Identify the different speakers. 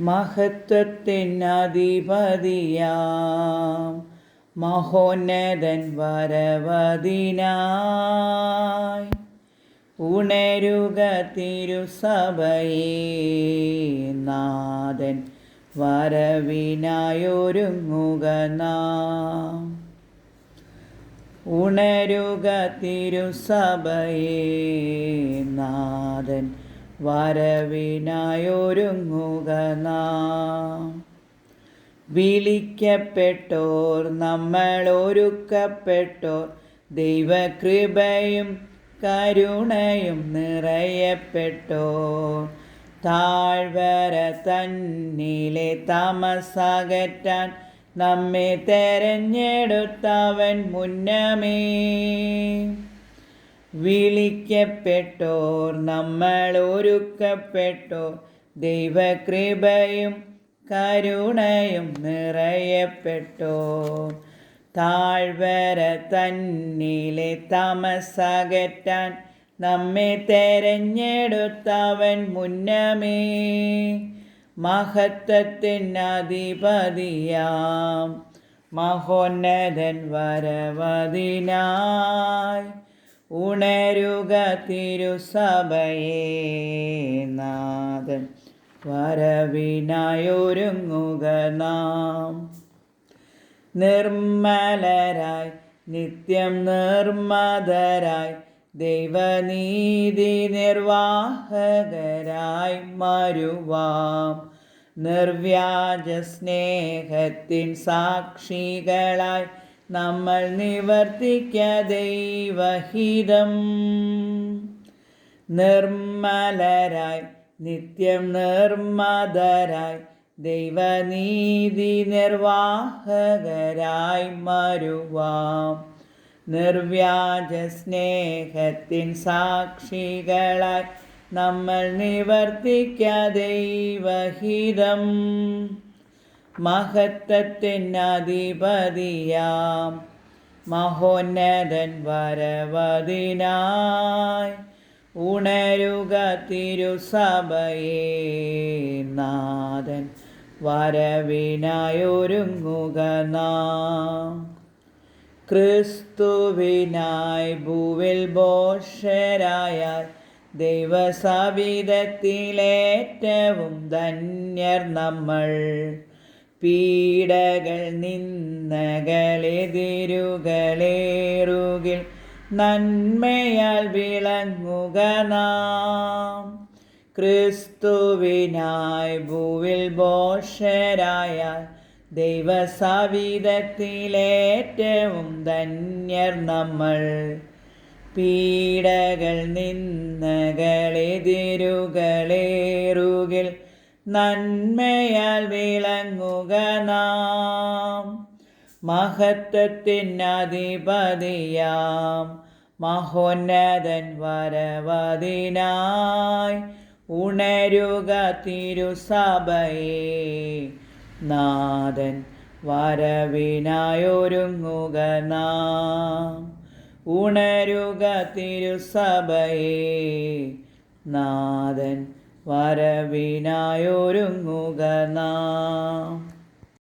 Speaker 1: മഹത്വത്തിനധിപതിയാം. മഹോന്നതൻ വരവതിനായി ഉണരുക തിരുസഭയേ. നാഥൻ വരവിനായൊരുങ്ങുക നാം. ഉണരുക തിരുസഭയേ. നാഥൻ വരവിനായൊരുങ്ങുക വിളിക്കപ്പെട്ടോർ നമ്മൾ ഒരുക്കപ്പെട്ടോർ ദൈവകൃപയും കരുണയും നിറയപ്പെട്ടോർ. താഴ്വര തന്നിലെ താമസകറ്റാൻ നമ്മെ തെരഞ്ഞെടുത്തവൻ മുന്നമേ. വിളിക്കപ്പെട്ടോർ നമ്മൾ ഒരുക്കപ്പെട്ടോർ. ദൈവകൃപയും കരുണയും നിറയപ്പെട്ടോ താഴ്വര തന്നിലെ തമസകറ്റാൻ നമ്മെ തെരഞ്ഞെടുത്തവൻ മുന്നമേ. മഹത്വത്തിനധിപതിയാം മഹോന്നതൻ വരവതിനായി. ഉണരുക തിരുസഭയേ നാഥൻ. വരവിനായൊരുങ്ങുക നാം. നിർമ്മലരായി നിത്യം നിർമ്മതരായി ദൈവനീതി നിർവാഹകരായി മരുവാം. നിർവ്യാജ സ്നേഹത്തിൻ സാക്ഷികളായി നമ്മൾ നിവർത്തിക്ക ദൈവഹിതം. നിർമ്മലരായി നിത്യം നിർമ്മതരായി ദൈവനീതി നിർവാഹകരായി മരുവാം നിർവ്യാജ സ്നേഹത്തിൻ സാക്ഷികളായി നമ്മൾ നിവർത്തിക്ക ദൈവഹിതം. മഹത്വത്തിനധിപതിയാം. മഹോന്നതൻ വരവതിനായി ഉണരുക തിരുസഭയേ നാഥൻ വരവിനായൊരുങ്ങുക നാം. ക്രിസ്തുവിനായി ഭൂവിൽ ബോഷരായാൽ ദൈവസവിധത്തിലേറ്റവും ധന്യർ നമ്മൾ. പീഡകൾ നിന്നകളെതിരുകളേറുകിൽ നന്മയാൽ വിളങ്ങുക നാം. ക്രിസ്തുവിനായി ഭൂവിൽ ബോഷരായാൽ ദൈവസവിധത്തിലേറ്റവും ധന്യർ നമ്മൾ. പീഡകൾ നിന്നകളെതിരുകളേറുകിൽ നന്മയാൽ വിളങ്ങുക നാം. മഹത്വത്തിനധിപതിയാം മഹോന്നതൻ വരവതിനായി ഉണരുക തിരുസഭയെ. നാഥൻ വരവിനായൊരുങ്ങുക നാം. ഉണരുക തിരുസഭയെ. നാഥൻ വരവിനായൊരുങ്ങുക നാം.